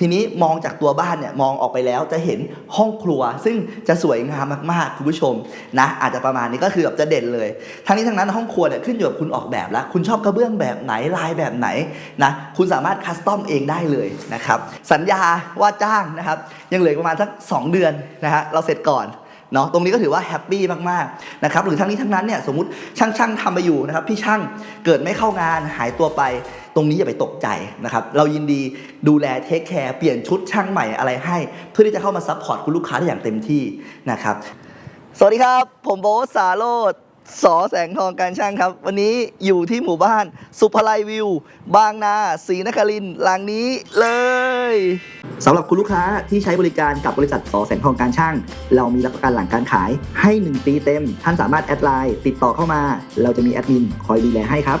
ทีนี้มองจากตัวบ้านเนี่ยมองออกไปแล้วจะเห็นห้องครัว ซึ่งจะสวยงามมากๆคุณผู้ชมนะอาจจะประมาณนี้ก็คือแบบจะเด่นเลย ทั้งนี้ทั้งนั้นห้องครัวเนี่ยขึ้นอยู่กับคุณออกแบบแล้ว คุณชอบกระเบื้องแบบไหนลายแบบไหนนะคุณสามารถคัสตอมเองได้เลยนะครับสัญญาว่าจ้างนะครับยังเหลือประมาณสัก 2 เดือนนะฮะเราเสร็จก่อน เนาะตรงนี้ก็ถือว่าแฮปปี้มากๆนะครับหรือทั้งนี้ทั้งนั้นเนี่ยสมมติช่างช่างทำไปอยู่นะครับพี่ช่างเกิดไม่เข้างานหายตัวไป ตรงนี้อย่าไปตกใจนะครับเรายินดีดูแลเทคแคร์เปลี่ยนชุดช่างใหม่อะไรให้ เพื่อที่จะเข้ามาซัพพอร์ตคุณลูกค้าได้อย่างเต็มที่นะครับสวัสดีครับ ผมโบ๊ทสาโรด สอแสงทองการช่างครับ วันนี้อยู่ที่หมู่บ้าน สุภไลวิว บางนาศรีนครินทร์หลังนี้เลยสำหรับคุณลูกค้าที่ใช้บริการกับบริษัทสอแสงทองการช่าง เรามีรับประกันหลังการขายให้ 1 ปีเต็ม ท่านสามารถแอดไลน์ติดต่อเข้ามา เราจะมีแอดมินคอยดูแลให้ครับ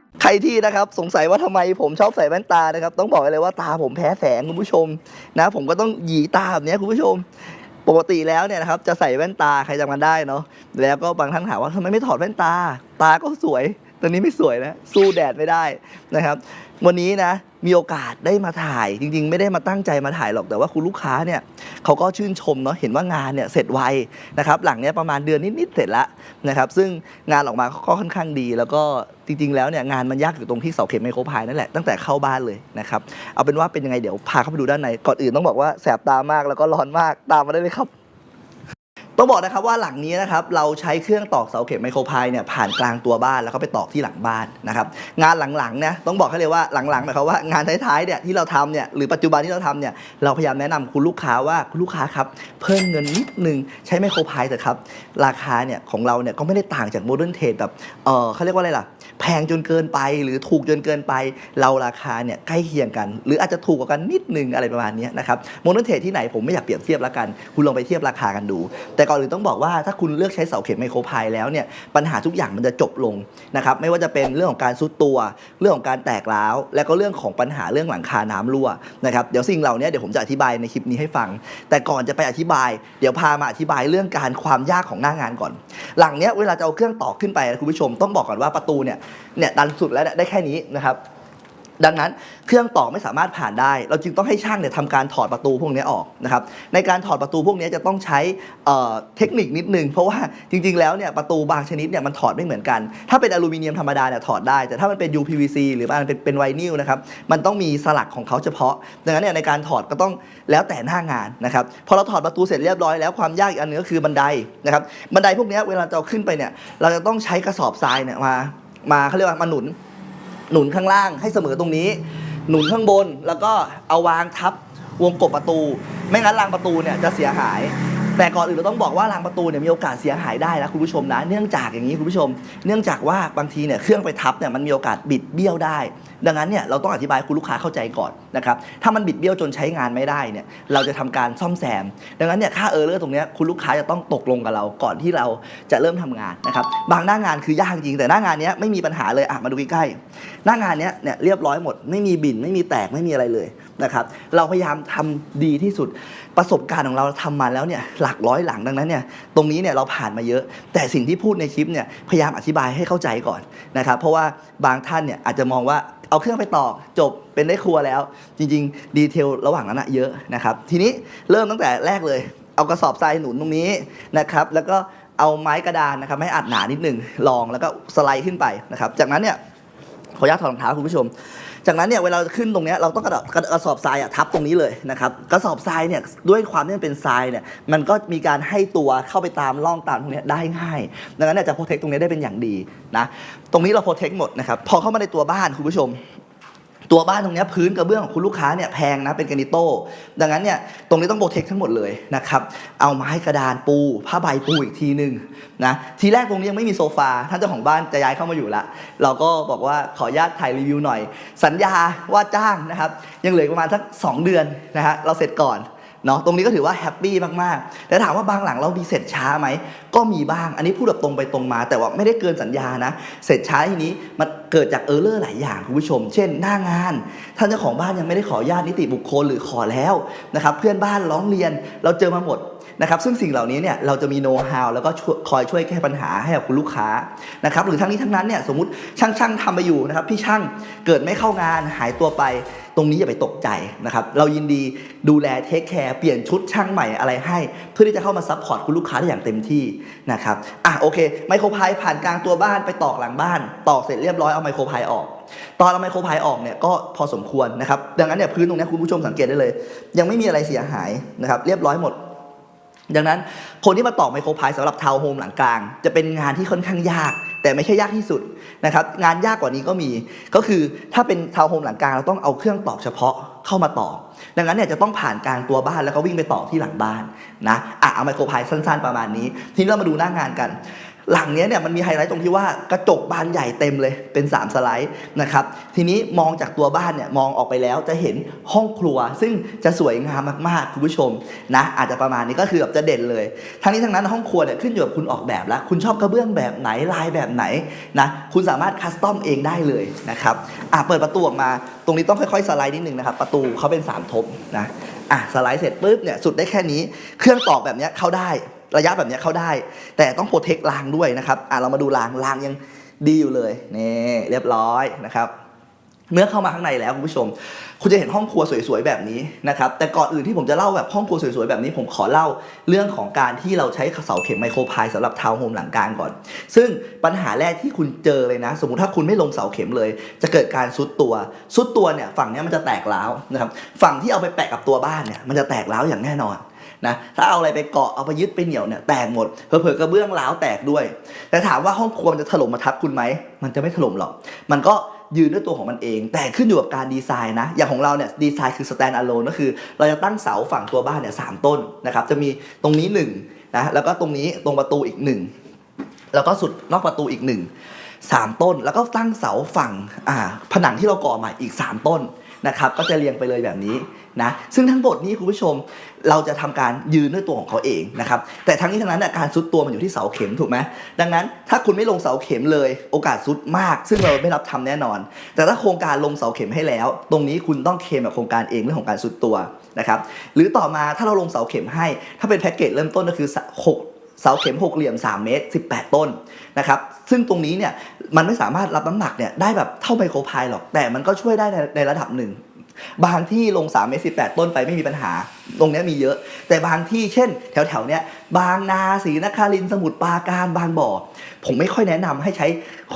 ใครที่นะครับสงสัยว่าทำไมผมชอบใส่แว่นตานะครับ ต้องบอกเลยว่าตาผมแพ้แสงคุณผู้ชมนะ ผมก็ต้องหยีตาแบบนี้คุณผู้ชม ปกติแล้วเนี่ยนะครับจะใส่แว่นตาใครจำกันได้เนาะแล้วก็บางท่านถามว่าทำไมไม่ถอดแว่นตา ตาก็สวย ตอนนี้ไม่สวยนะสู้แดดไม่ได้นะครับ วันนี้นะมีโอกาสได้มาถ่ายจริง ๆ ไม่ได้มาตั้งใจมาถ่ายหรอกแต่ว่าคุณลูกค้าเนี่ยเขาก็ชื่นชมเนาะเห็นว่างานเนี่ยเสร็จไวนะครับ หลังเนี้ยประมาณเดือนนิดๆเสร็จล้วนะครับ ซึ่งงานออกมาก็ค่อนข้างดี แล้วก็จริง ๆ แล้วเนี่ยงานมันยากอยู่ตรงที่เสาเข็มไมโครพายนั่นแหละตั้งแต่เข้าบ้านเลยนะครับเอาเป็นว่าเป็นยังไงเดี๋ยวพาเข้าไปดูด้านในก่อนอื่นต้องบอกว่าแสบตามากแล้วก็ร้อนมากตามมาได้เลยครับ ต้องบอกนะครับว่าหลังนี้นะครับเราใช้เครื่องตอกเสาเข็มไมโครพายเนี่ยผ่านกลางตัวบ้านแล้วก็ไปตอกที่หลังบ้านนะครับงานหลังๆนะต้องบอกให้เลยว่าหลังๆหมายความว่างานท้ายๆเนี่ยที่เราทำเนี่ยหรือปัจจุบันที่เราทำเนี่ยเราพยายามแนะนำคุณลูกค้าว่าคุณลูกค้าครับเพิ่มเงินนิดนึงใช้ไมโครพายแต่ครับราคาเนี่ยของเราเนี่ยก็ไม่ได้ต่างจากโมเดิร์นเทรดแบบเออเขาเรียกว่าอะไรล่ะ แพงจนเกินไปหรือถูกจนเกินไป เราราคาเนี่ยใกล้เคียงกัน หรืออาจจะถูกกว่ากันนิดนึงอะไรประมาณนี้นะครับโมเดิร์นเทรดที่ไหนผมไม่อยากเปรียบเทียบแล้วกัน คุณลองไปเทียบราคากันดู แต่ก่อนอื่นต้องบอกว่าถ้าคุณเลือกใช้เสาเข็มไมโครพายแล้วเนี่ยปัญหาทุกอย่างมันจะจบลงนะครับไม่ว่าจะเป็นเรื่องของการซุดตัว เรื่องของการแตกร้าว และก็เรื่องของปัญหาเรื่องหลังคาน้ำรั่วนะครับเดี๋ยวสิ่งเหล่านี้เดี๋ยวผมจะอธิบายในคลิปนี้ให้ฟัง แต่ก่อนจะไปอธิบาย เดี๋ยวพามาอธิบายเรื่องการความยากของหน้างานก่อน หลังเนี้ยเวลาจะเอาเครื่องต่อขึ้นไปคุณผู้ชมต้องบอกก่อนว่าประตูเนี่ยเนี่ยดันสุดแล้วได้แค่นี้นะครับ ดังนั้นเครื่องต่อไม่สามารถผ่านได้ เราจึงต้องให้ช่างเนี่ยทำการถอดประตูพวกนี้ออกนะครับในการถอดประตูพวกนี้จะต้องใช้เเทคนิคนิดนึงเพราะว่าจริง ๆ แล้วเนี่ยประตูบางชนิดเนี่ยมันถอดไม่เหมือนกัน ถ้าเป็นอลูมิเนียมธรรมดาเนี่ยถอดได้ แต่ถ้ามันเป็น UPVC หรือมันเป็นเป็นไวนิลนะครับมันต้องมีสลักของเขาเฉพาะ ดังนั้นเนี่ยในการถอดก็ต้องแล้วแต่หน้างานนะครับพอเราถอดประตูเสร็จเรียบร้อยแล้วความยากอีกอันนึงก็คือบันไดนะครับบันไดพวกนี้เวลาจะเอาขึ้นไปเนี่ยเราจะต้องใช้กระสอบทรายเนี่ยมา มาเขาเรียกว่ามาหนุน หนุนข้างล่างให้เสมอตรงนี้ หนุนข้างบนแล้วก็เอาวางทับวงกบประตู ไม่งั้นรางประตูเนี่ยจะเสียหาย แต่ก่อนอื่นเราต้องบอกว่ารางประตูเนี่ยมีโอกาสเสียหายได้นะคุณผู้ชมนะ เนื่องจากอย่างนี้คุณผู้ชม เนื่องจากว่าบางทีเนี่ยเครื่องไปทับเนี่ยมันมีโอกาสบิดเบี้ยวได้ ดังนั้นเนี่ยเราต้องอธิบายคุณลูกค้าเข้าใจก่อนนะครับถ้ามันบิดเบี้ยวจนใช้งานไม่ได้เนี่ยเราจะทำการซ่อมแซม ดังนั้นเนี่ยค่าเออร์เลอร์ตรงนี้คุณลูกค้าจะต้องตกลงกับเราก่อนที่เราจะเริ่มทำงานนะครับบางหน้างานคือยากจริงแต่หน้างานนี้ไม่มีปัญหาเลยอะมาดูใกล้ๆหน้างานนี้เนี่ยเรียบร้อยหมดไม่มีบินไม่มีแตกไม่มีอะไรเลย นะครับเราพยายามทำดีที่สุดประสบการณ์ของเราทำมาแล้วเนี่ยหลักร้อยหลังดังนั้นเนี่ยตรงนี้เนี่ยเราผ่านมาเยอะ แต่สิ่งที่พูดในคลิปเนี่ยพยายามอธิบายให้เข้าใจก่อนนะครับเพราะว่าบางท่านเนี่ยอาจจะมองว่าเอาเครื่องไปตอกจบเป็นได้ครัวแล้ว จริง ๆ ดีเทลระหว่างนั้นนะเยอะนะครับทีนี้เริ่มตั้งแต่แรกเลย เอากระสอบทรายหนุนตรงนี้นะครับแล้วก็เอาไม้กระดานนะครับให้อัดหนานิดหนึ่งลองแล้วก็สไลด์ขึ้นไปนะครับจากนั้นเนี่ยขออนุญาตถอดรองเท้าคุณผู้ชม จากนั้นเนี่ยเวลาขึ้นตรงนี้เราต้องกระดกระสอบทรายอะทับตรงนี้เลยนะครับกระสอบทรายเนี่ยด้วยความที่มันเป็นทรายเนี่ยมันก็มีการให้ตัวเข้าไปตามร่องตามตรงนี้ได้ง่าย ดังนั้นเนี่ยจะโปรเทคตรงนี้ได้เป็นอย่างดีนะตรงนี้เราโปรเทคหมดนะครับพอเข้ามาในตัวบ้านคุณผู้ชม ตัวบ้านตรงนี้พื้นกระเบื้องของคุณลูกค้าเนี่ยแพงนะเป็นแกรนิโต้ดังนั้นเนี่ยตรงนี้ต้องโปรเทคทั้งหมดเลยนะครับเอาไม้กระดานปูผ้าใบปูอีกทีหนึ่งนะทีแรกตรงนี้ยังไม่มีโซฟาท่านเจ้าของบ้านจะย้ายเข้ามาอยู่ละเราก็บอกว่าขออนุญาตถ่ายรีวิวหน่อย สัญญาว่าจ้างนะครับยังเหลือประมาณสัก 2 เดือนนะฮะเราเสร็จก่อน เนาะตรงนี้ก็ถือว่าแฮปปี้มากๆ แต่ถามว่าบางหลังเราดีเสร็จช้าไหม ก็มีบ้าง อันนี้พูดแบบตรงไปตรงมา แต่ว่าไม่ได้เกินสัญญานะ เสร็จช้าทีนี้มันเกิดจากเออร์เลอร์หลายอย่างคุณผู้ชม เช่น หน้างาน ท่านเจ้าของบ้านยังไม่ได้ขออนุญาตนิติบุคคลหรือขอแล้วนะครับ เพื่อนบ้านร้องเรียนเราเจอมาหมดนะครับ ซึ่งสิ่งเหล่านี้เนี่ยเราจะมีโน้ตฮาวแล้วก็คอยช่วยแก้ปัญหาให้กับคุณลูกค้านะครับ หรือทั้งนี้ทั้งนั้นเนี่ยสมมติช่างช่างๆทำไปอยู่นะครับพี่ช่างเกิดไม่เข้างานหายตัวไป ตรงนี้อย่าไปตกใจนะครับ เรายินดีดูแลเทคแคร์เปลี่ยนชุดช่างใหม่อะไรให้ เพื่อที่จะเข้ามาซัพพอร์ตคุณลูกค้าได้อย่างเต็มที่นะครับอะโอเคไมโครพายผ่านกลางตัวบ้านไปตอกหลังบ้าน ตอกเสร็จเรียบร้อยเอาไมโครพายออก ตอนเอาไมโครพายออกเนี่ยก็พอสมควรนะครับดังนั้นเนี่ยพื้นตรงนี้คุณผู้ชมสังเกตได้เลย ยังไม่มีอะไรเสียหายนะครับเรียบร้อยหมดดังนั้นคนที่มาตอกไมโครพายสำหรับทาวน์โฮมหลังกลาง จะเป็นงานที่ค่อนข้างยาก แต่ไม่ใช่ยากที่สุดนะครับงานยากกว่านี้ก็มี ก็คือถ้าเป็นทาวน์โฮมหลังกลางเราต้องเอาเครื่องตอกเฉพาะเข้ามาต่อ ดังนั้นเนี่ยจะต้องผ่านกลางตัวบ้านแล้วก็วิ่งไปต่อที่หลังบ้านนะอะเอาไมโครพายสั้น ๆ ประมาณนี้ ทีนี้เรามาดูหน้างานกัน หลังเนี้ยเนี่ยมันมีไฮไลท์ตรงที่ว่ากระจกบานใหญ่เต็มเลยเป็น 3 สไลด์นะครับทีนี้มองจากตัวบ้านเนี่ยมองออกไปแล้วจะเห็นห้องครัว ซึ่งจะสวยงามมากๆคุณผู้ชมนะอาจจะประมาณนี้ก็คือแบบจะเด่นเลย ทั้งนี้ทั้งนั้นห้องครัวเนี่ยขึ้นอยู่กับคุณออกแบบแล้ว คุณชอบกระเบื้องแบบไหนลายแบบไหนนะคุณสามารถคัสตอมเองได้เลยนะครับอะเปิดประตูออกมา ตรงนี้ต้องค่อยๆสไลด์นิดนึงนะครับประตูเขาเป็นสามทบนะอะสไลด์เสร็จปุ๊บเนี่ยสุดได้แค่นี้ เครื่องตอกแบบเนี้ยเข้าได้ ระยะแบบนี้เข้าได้ แต่ต้องโปรเทครางด้วยนะครับอะเรามาดูรางรางยังดีอยู่เลยนี่เรียบร้อยนะครับเมื่อเข้ามาข้างในแล้วคุณผู้ชม คุณจะเห็นห้องครัวสวยๆแบบนี้นะครับ แต่ก่อนอื่นที่ผมจะเล่าแบบห้องครัวสวยๆแบบนี้ผมขอเล่าเรื่องของการที่เราใช้เสาเข็มไมโครพายสำหรับทาวน์โฮมหลังกลางก่อน ซึ่งปัญหาแรกที่คุณเจอเลยนะ สมมติถ้าคุณไม่ลงเสาเข็มเลย จะเกิดการซุดตัวซุดตัวเนี่ยฝั่งนี้มันจะแตกร้าวนะครับฝั่งที่เอาไปแปะกับตัวบ้านเนี่ยมันจะแตกร้าวอย่างแน่นอน นะถ้าเอาอะไรไปเกาะเอาไปยึดไปเหนี่ยวเนี่ยแตกหมดเผลอๆกระเบื้องร้าวแตกด้วย แต่ถามว่าห้องครัวมันจะถล่มมาทับคุณไหมมันจะไม่ถล่มหรอก มันก็ยืนด้วยตัวของมันเอง แต่ขึ้นอยู่กับการดีไซน์นะ อย่างของเราเนี่ยดีไซน์คือ stand alone ก็คือ เราจะตั้งเสาฝั่งตัวบ้านเนี่ยสามต้นนะครับจะมีตรงนี้หนึ่งนะแล้วก็ตรงนี้ตรงประตูอีกหนึ่งแล้วก็สุดนอกประตูอีกหนึ่งสามต้น แล้วก็ตั้งเสาฝั่งผนังที่เราก่อใหม่อีกสามต้น นะครับก็จะเรียงไปเลยแบบนี้นะซึ่งทั้งหมดนี้คุณผู้ชมเราจะทำการยืนด้วยตัวของเขาเองนะครับแต่ทั้งนี้ทั้งนั้นนะการซุดตัวมันอยู่ที่เสาเข็มถูกไหมดังนั้นถ้าคุณไม่ลงเสาเข็มเลยโอกาสซุดมาก ซึ่งเราไม่รับทำแน่นอน แต่ถ้าโครงการลงเสาเข็มให้แล้ว ตรงนี้คุณต้องเคลมกับโครงการเองเรื่องของการซุดตัวนะครับหรือต่อมาถ้าเราลงเสาเข็มให้ ถ้าเป็นแพ็กเกจเริ่มต้นก็คือหก เสาเข็มหกเหลี่ยม 3 เมตร 18 ต้นนะครับซึ่งตรงนี้เนี่ยมันไม่สามารถรับน้ำหนักเนี่ยได้แบบเท่าไมโครพายหรอก แต่มันก็ช่วยได้ในในระดับหนึ่งบางที่ลง 3 เมตร 18 ต้นไปไม่มีปัญหาตรงนี้มีเยอะ แต่บางที่เช่นแถวแถวๆเนี้ยบางนาศรีนครินสมุทรปราการบางบ่อ ผมไม่ค่อยแนะนำให้ใช้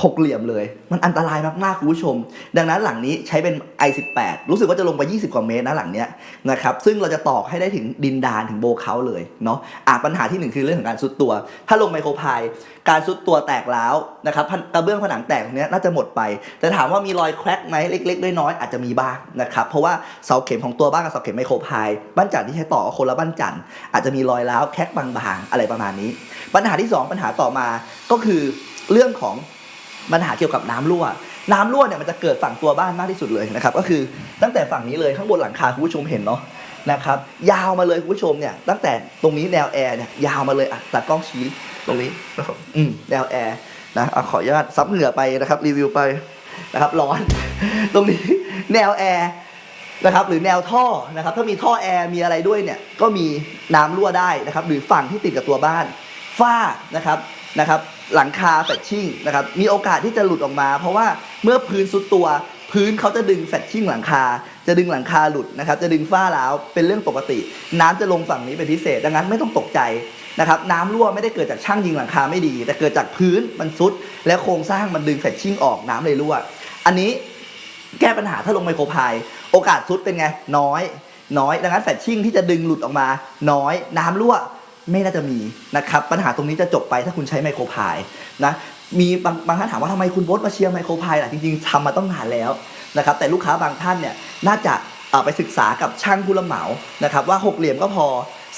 หกเหลี่ยมเลย มันอันตรายมากๆคุณผู้ชม ดังนั้นหลังนี้ใช้เป็น i18 รู้สึกว่าจะลงไป 20 กว่าเมตรนะหลังเนี้ยนะครับซึ่งเราจะตอกให้ได้ถึงดินดานถึงโบเคาเลยเนาะอะปัญหาที่หนึ่งคือเรื่องของการซุดตัว ถ้าลงไมโครพายการซุดตัวแตกร้วนะครับกระเบื้องผนังแตกตรงเนี้ยน่าจะหมดไป แต่ถามว่ามีรอยแครกไหมเล็กๆน้อยๆอาจจะมีบ้างนะครับเพราะว่าเสาเข็มของตัวบ้านกับเสาเข็มไมโครพายบ้านจันที่ใช้ต่อกับคนละบ้านจันทร์อาจจะมีรอยร้าวแคกบางๆอะไรประมาณนี้ ปัญหาที่สองปัญหาต่อมาก็คือเรื่องของปัญหาเกี่ยวกับน้ำรั่ว น้ำรั่วเนี่ยมันจะเกิดฝั่งตัวบ้านมากที่สุดเลยนะครับก็คือตั้งแต่ฝั่งนี้เลยข้างบนหลังคาคุณผู้ชมเห็นเนาะนะครับยาวมาเลยคุณผู้ชมเนี่ยตั้งแต่ตรงนี้แนวแอร์เนี่ยยาวมาเลยอะตัดกล้องชี้ตรงนี้อืมแนวแอร์นะอะขออนุญาตซับเหงื่อไปนะครับรีวิวไปนะครับร้อน ตรงนี้แนวแอร์ นะครับหรือแนวท่อนะครับถ้ามีท่อแอร์มีอะไรด้วยเนี่ยก็มีน้ำรั่วได้นะครับหรือฝั่งที่ติดกับตัวบ้านฝ้านะครับนะครับหลังคาแฟชชิ่งนะครับมีโอกาสที่จะหลุดออกมา เพราะว่าเมื่อพื้นซุดตัว พื้นเขาจะดึงแฟชชิ่งหลังคา จะดึงหลังคาหลุดนะครับจะดึงฝ้าร้าวเป็นเรื่องปกติ น้ำจะลงฝั่งนี้เป็นพิเศษ ดังนั้นไม่ต้องตกใจนะครับน้ำรั่วไม่ได้เกิดจากช่างยิงหลังคาไม่ดี แต่เกิดจากพื้นมันซุด แล้วโครงสร้างมันดึงแฟชชิ่งออกน้ำเลยรั่ว อันนี้ แก้ปัญหาถ้าลงไมโครพาย โอกาสซุดเป็นไง น้อย น้อย ดังนั้นแฟชชิ่งที่จะดึงหลุดออกมา น้อย น้ำรั่วไม่น่าจะมีนะครับ ปัญหาตรงนี้จะจบไปถ้าคุณใช้ไมโครพายนะมีบางบางท่านถามว่าทำไมคุณโบทมาเชียร์ไมโครพายล่ะจริงๆทำมาต้องนานแล้วนะครับแต่ลูกค้าบางท่านเนี่ยน่าจะไปศึกษากับช่างผู้รับเหมานะครับว่าหกเหลี่ยมก็พอ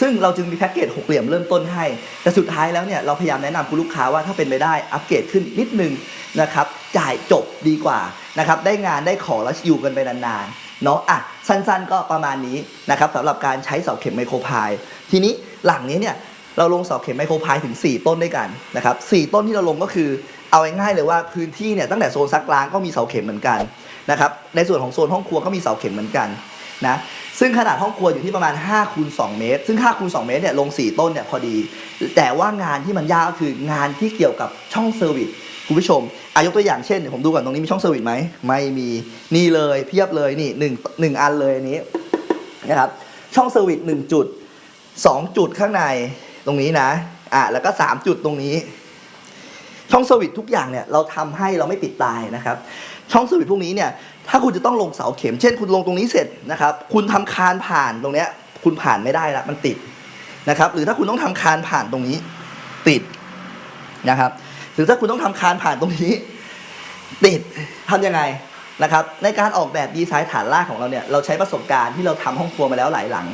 ซึ่งเราจึงมีแพ็กเกจหกเหลี่ยมเริ่มต้นให้ แต่สุดท้ายแล้วเนี่ยเราพยายามแนะนำคุณลูกค้าว่าถ้าเป็นไปได้อัปเกรดขึ้นนิดนึงนะครับจ่ายจบดีกว่านะครับได้งานได้ของแล้วอยู่กันไปนานๆเนาะอะสั้นๆ ก็ประมาณนี้นะครับสำหรับการใช้เสาเข็มไมโครพายทีนี้หลังนี้เนี่ยเราลงเสาเข็มไมโครพายถึง 4 ต้นด้วยกันนะครับสต้นที่เราลงก็คือเอาง่ายๆเลยว่าพื้นที่เนี่ยตั้งแต่โซนซักล้างก็มีเสาเข็มเหมือนกันนะครับในส่วนของโซนห้องครัวก็มีเสาเข็มเหมือนกัน นะซึ่งขนาดห้องครัวอยู่ที่ประมาณ5คูณ2เมตร ซึ่ง5คูณ2เมตรเนี่ยลง 4 ต้นเนี่ยพอดี แต่ว่างานที่มันยากก็คืองานที่เกี่ยวกับช่องเซอร์วิสคุณผู้ชมอายกตัวอย่างเช่นเดี๋ยวผมดูก่อนตรงนี้มีช่องเซอร์วิสไหมไม่มีนี่เลยเพียบเลยนี่หนึ่งหนึ่งอันเลยอันนี้นะครับช่องเซอร์วิสหนึ่งจุดสองจุดข้างในตรงนี้นะอะแล้วก็สามจุดตรงนี้ ช่องเซอร์วิสทุกอย่างเนี่ยเราทำให้เราไม่ปิดตายนะครับช่องเซอร์วิสพวกนี้เนี่ย ถ้าคุณจะต้องลงเสาเข็ม เช่น คุณลงตรงนี้เสร็จนะครับ คุณทำคานผ่านตรงเนี้ย คุณผ่านไม่ได้ละมันติดนะครับ หรือถ้าคุณต้องทำคานผ่านตรงนี้ ติดนะครับ หรือถ้าคุณต้องทำคานผ่านตรงนี้ ติดทำยังไงนะครับ ในการออกแบบดีไซน์ฐานรากของเราเนี่ย เราใช้ประสบการณ์ที่เราทำห้องครัวมาแล้วหลายหลัง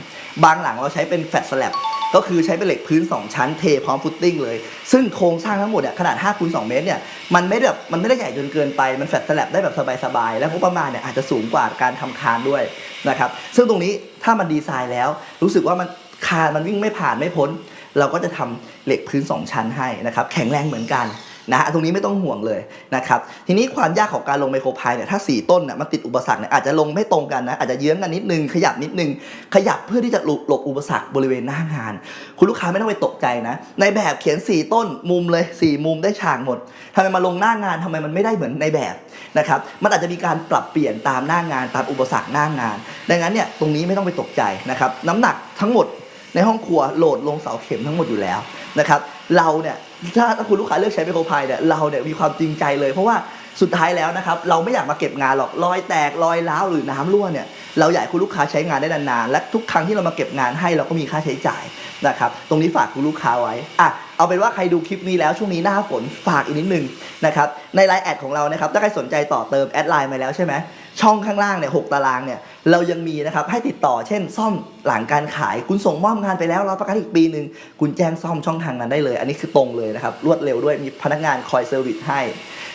บางหลังเราใช้เป็นแฟลตสแลบ ก็คือใช้เป็นเหล็กพื้น 2 ชั้นเทพร้อมฟุตติ้งเลย ซึ่งโครงสร้างทั้งหมดเนี่ยขนาด5คูณ2เมตรเนี่ยมันไม่แบบมันไม่ได้ใหญ่จนเกินไปมันแฟลตสแลบได้แบบสบายๆและงบประมาณเนี่ยอาจจะสูงกว่าการทำคานด้วยนะครับซึ่งตรงนี้ถ้ามันดีไซน์แล้ว รู้สึกว่ามันคานมันวิ่งไม่ผ่านไม่พ้น เราก็จะทำเหล็กพื้น 2 ชั้นให้นะครับแข็งแรงเหมือนกัน นะฮะตรงนี้ไม่ต้องห่วงเลยนะครับทีนี้ความยากของการลงไมโครพายเนี่ยถ้า 4 ต้นเนี่ยมันติดอุปสรรคเนี่ยอาจจะลงไม่ตรงกันนะอาจจะเยื้องกันนิดนึงขยับนิดนึง ขยับเพื่อที่จะหลบหลบอุปสรรคบริเวณหน้างาน คุณลูกค้าไม่ต้องไปตกใจนะในแบบเขียน 4 ต้นมุมเลย 4 มุมได้ฉากหมดทำไมมาลงหน้างานทำไมมันไม่ได้เหมือนในแบบนะครับมันอาจจะมีการปรับเปลี่ยนตามหน้างานตามอุปสรรคหน้างาน ดังนั้นเนี่ยตรงนี้ไม่ต้องไปตกใจนะครับน้ำหนักทั้งหมดในห้องครัวโหลดลงเสาเข็มทั้งหมดอยู่แล้วนะครับเราเนี่ย ถ้าคุณลูกค้าเลือกใช้ไมโครพายเนี่ยเราเนี่ยมีความจริงใจเลยเพราะว่า สุดท้ายแล้วนะครับเราไม่อยากมาเก็บงานหรอกรอยแตกรอยร้าวหรือน้ำรั่วเนี่ยเราอยากคุณลูกค้าใช้งานได้นานๆและทุกครั้งที่เรามาเก็บงานให้เราก็มีค่าใช้จ่ายนะครับตรงนี้ฝากคุณลูกค้าไว้อะเอาเป็นว่าใครดูคลิปนี้แล้วช่วงนี้หน้าฝนฝากอีกนิดนึงนะครับในไลน์แอดของเรานะครับถ้าใครสนใจต่อเติมแอดไลน์มาแล้วใช่ไหมช่องข้างล่างเนี่ยหกตารางเนี่ยเรายังมีนะครับให้ติดต่อเช่น ซ่อมหลังการขายคุณส่งมอบงานไปแล้วเราประกันอีกปีหนึ่งคุณแจ้งซ่อมช่องทางนั้นได้เลย อันนี้คือตรงเลยนะครับรวดเร็วด้วยมีพนักงานคอยเซอร์วิสให้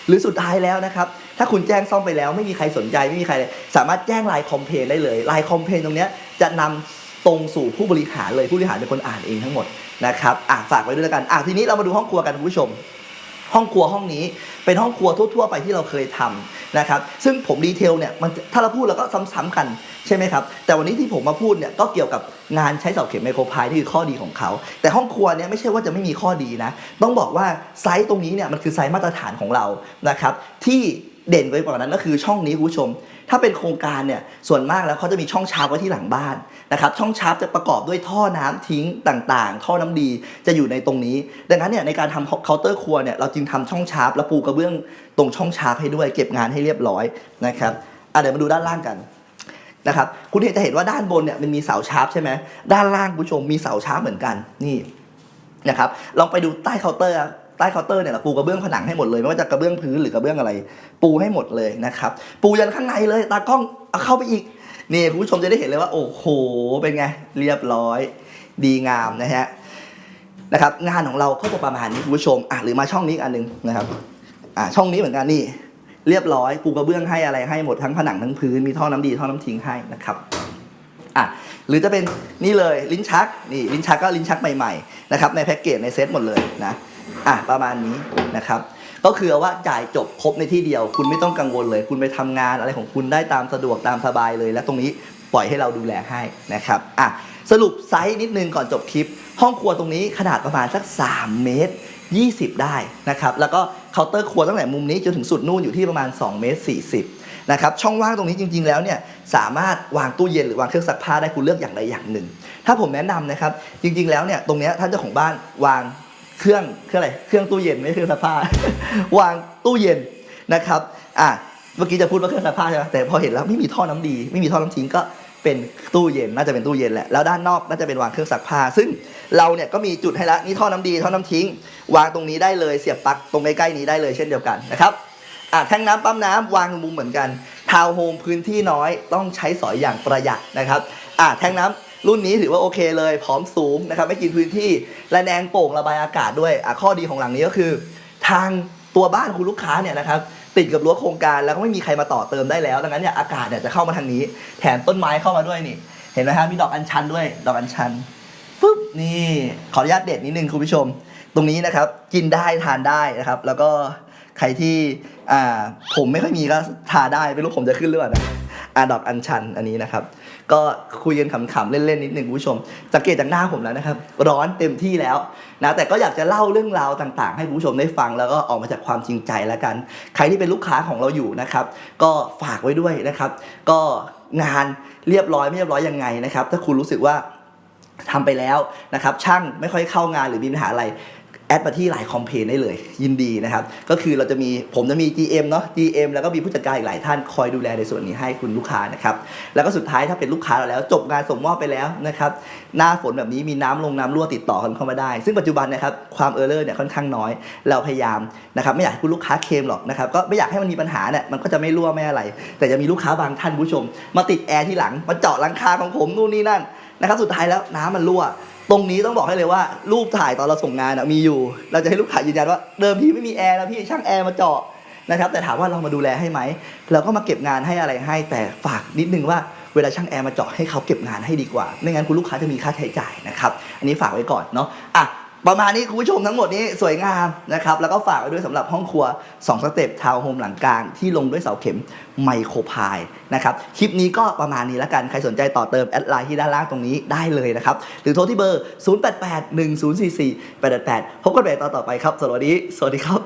หรือสุดท้ายแล้วนะครับ ถ้าคุณแจ้งซ่อมไปแล้วไม่มีใครสนใจไม่มีใครเลยสามารถแจ้งไลน์คอมเพลนได้เลยไลน์คอมเพลนตรงนี้จะนำตรงสู่ผู้บริหารเลยผู้บริหารเป็นคนอ่านเองทั้งหมดนะครับอะฝากไว้ด้วยแล้วกันอะทีนี้เรามาดูห้องครัวกันคุณผู้ชม ห้องครัวห้องนี้เป็นห้องครัวทั่ว ๆ ไปที่เราเคยทำนะครับซึ่งผมดีเทลเนี่ยมันถ้าเราพูดเราก็ซ้ำๆกันใช่ไหมครับแต่วันนี้ที่ผมมาพูดเนี่ยก็เกี่ยวกับงานใช้เสาเข็มไมโครพายที่คือข้อดีของเขา แต่ห้องครัวเนี่ยไม่ใช่ว่าจะไม่มีข้อดีนะ ต้องบอกว่าไซส์ตรงนี้เนี่ยมันคือไซส์มาตรฐานของเรานะครับที่เด่นไปกว่านั้นก็คือช่องนี้คุณผู้ชม ถ้าเป็นโครงการเนี่ยส่วนมากแล้วเขาจะมีช่องชาร์ปไว้ที่หลังบ้านนะครับช่องชาร์ปจะประกอบด้วยท่อน้ำทิ้งต่างๆ ท่อน้ำดีจะอยู่ในตรงนี้ ดังนั้นเนี่ยในการทำเคาน์เตอร์ครัวเนี่ยเราจึงทำช่องชาร์ปและปูกระเบื้องตรงช่องชาร์ปให้ด้วย เก็บงานให้เรียบร้อยนะครับอะเดี๋ยวมาดูด้านล่างกันนะครับคุณเห็นจะเห็นว่าด้านบนเนี่ยมันมีเสาชาร์ปใช่ไหมด้านล่างคุณผู้ชมมีเสาชาร์ปเหมือนกันนี่นะครับลองไปดูใต้เคาน์เตอร์ ใต้เคาน์เตอร์เนี่ยเราปูกระเบื้องผนังให้หมดเลยไม่ว่าจะกระเบื้องพื้นหรือกระเบื้องอะไร ปูให้หมดเลยนะครับปูยันข้างในเลยตากล้องเอาเข้าไปอีกนี่คุณผู้ชมจะได้เห็นเลยว่าโอ้โหเป็นไงเรียบร้อย ดีงามนะฮะนะครับงานของเราก็จะประมาณนี้คุณผู้ชมอะหรือมาช่องนี้อันหนึงนะครับอะช่องนี้เหมือนกันนี่เรียบร้อยปูกระเบื้องให้อะไรให้หมดทั้งผนังทั้งพื้นมีท่อน้ำดีท่อน้ำทิ้งให้นะครับอะหรือจะเป็นนี่เลยลิ้นชักนี่ลิ้นชักก็ลิ้นชักใหม่ๆนะครับในแพ็กเกจในเซตหมดเลยนะ อะประมาณนี้นะครับ ก็คือว่าจ่ายจบครบในที่เดียว คุณไม่ต้องกังวลเลย คุณไปทำงานอะไรของคุณได้ตามสะดวกตามสบายเลย และตรงนี้ปล่อยให้เราดูแลให้นะครับอะสรุปไซส์นิดนึงก่อนจบคลิป ห้องครัวตรงนี้ขนาดประมาณสัก 3 เมตร 20 ได้นะครับ แล้วก็เคาน์เตอร์ครัวตั้งแต่มุมนี้จนถึงสุดนู่นอยู่ที่ประมาณ 2 เมตร 40 นะครับ ช่องว่างตรงนี้จริง ๆ แล้วเนี่ยสามารถวางตู้เย็นหรือวางเครื่องซักผ้าได้คุณเลือกอย่างใดอย่างหนึ่ง ถ้าผมแนะนำนะครับ จริง ๆ แล้วเนี่ยตรงเนี้ยท่านเจ้าของบ้านวาง เครื่องเครื่องอะไรเครื่องตู้เย็นไม่ใช่เครื่องซักผ้า วางตู้เย็นนะครับอะเมื่อกี้จะพูดว่าเครื่องซักผ้าใช่ไหมแต่พอเห็นแล้วไม่มีท่อน้ำดี ไม่มีท่อน้ำทิ้งก็เป็นตู้เย็นน่าจะเป็นตู้เย็นแหละแล้วด้านนอกน่าจะเป็นวางเครื่องซักผ้า ซึ่งเราเนี่ยก็มีจุดให้ละนี่ท่อน้ำดีท่อน้ำทิ้ง วางตรงนี้ได้เลยเสียบปลั๊กตรงใกล้ๆนี้ได้เลยเช่นเดียวกันนะครับอะแท่งน้ำปั๊มน้ำวางมุมเหมือนกันทาวน์โฮมพื้นที่น้อยต้องใช้สอยอย่างประหยัดนะครับอะแท่งน้ำ รุ่นนี้ถือว่าโอเคเลย พร้อมสูงนะครับไม่กินพื้นที่และแนงโป่งระบายอากาศด้วยอะข้อดีของหลังนี้ก็คือ ทางตัวบ้านคุณลูกค้าเนี่ยนะครับติดกับรั้วโครงการแล้วก็ไม่มีใครมาต่อเติมได้แล้วดังนั้นเนี่ยอากาศเนี่ยจะเข้ามาทางนี้ แถมต้นไม้เข้ามาด้วยนี่ เห็นไหมฮะมีดอกอัญชันด้วย ดอกอัญชันปุ๊บนี่ขออนุญาตเด็ดนิดนึงคุณผู้ชม ตรงนี้นะครับกินได้ทานได้นะครับ แล้วก็ใครที่อ่าผมไม่ค่อยมีก็ทาได้ไม่รู้ผมจะขึ้นหรือเปล่านะ อาดอกอัญชันอันนี้นะครับ ก็คุยกันขำๆเล่นๆนิดหนึ่งคุณผู้ชม สังเกตจากหน้าผมแล้วนะครับ ร้อนเต็มที่แล้วนะแต่ก็อยากจะเล่าเรื่องราวต่างๆ ให้คุณผู้ชมได้ฟังแล้วก็ออกมาจากความจริงใจแล้วกัน ใครที่เป็นลูกค้าของเราอยู่นะครับ ก็ฝากไว้ด้วยนะครับ ก็งานเรียบร้อยไม่เรียบร้อยยังไงนะครับ ถ้าคุณรู้สึกว่าทำไปแล้วนะครับ ช่างไม่ค่อยเข้างานหรือมีปัญหาอะไร แอดมาที่ไลน์คอมเพนได้เลย ยินดีนะครับ ก็คือเราจะมีผมจะมี GM เนาะ GM แล้วก็มีผู้จัดการอีกหลายท่านคอยดูแลในส่วนนี้ให้คุณลูกค้านะครับ แล้วก็สุดท้ายถ้าเป็นลูกค้าเราแล้ว จบงานส่งมอบไปแล้วนะครับหน้าฝนแบบนี้มีน้ำลงน้ำรั่วติดต่อกันเข้ามาได้ ซึ่งปัจจุบันนะครับความเออร์เลอร์เนี่ยค่อนข้างน้อย เราพยายามนะครับไม่อยากให้คุณลูกค้าเคมหรอกนะครับก็ไม่อยากให้มันมีปัญหาเนี่ยมันก็จะไม่รั่วไม่อะไร แต่จะมีลูกค้าบางท่านผู้ชม มาติดแอร์ที่หลังมาเจาะหลังคาของผมนู่นนี่นั่นนะครับสุดท้ายแล้วน้ำมันรั่ว ตรงนี้ต้องบอกให้เลยว่า รูปถ่ายตอนเราส่งงานมีอยู่ เราจะให้ลูกค้ายืนยันว่าเดิมทีไม่มีแอร์แล้วพี่ช่างแอร์มาเจาะนะครับแต่ถามว่าเรามาดูแลให้ไหมเราก็มาเก็บงานให้อะไรให้ แต่ฝากนิดนึงว่าเวลาช่างแอร์มาเจาะให้เขาเก็บงานให้ดีกว่า ไม่งั้นคุณลูกค้าจะมีค่าใช้จ่ายนะครับ อันนี้ฝากไว้ก่อนเนาะอะ ประมาณนี้คุณผู้ชมทั้งหมดนี้สวยงามนะครับ แล้วก็ฝากไว้ด้วยสำหรับห้องครัว 2 สเต็ปทาวน์โฮมหลังกลางที่ลงด้วยเสาเข็มไมโครพายนะครับ คลิปนี้ก็ประมาณนี้แล้วกัน ใครสนใจต่อเติม แอดไลน์ที่ด้านล่างตรงนี้ได้เลยนะครับ หรือโทรที่เบอร์ 0881044888 พบกันใหม่ตอนต่อไปครับ สวัสดี สวัสดีครับ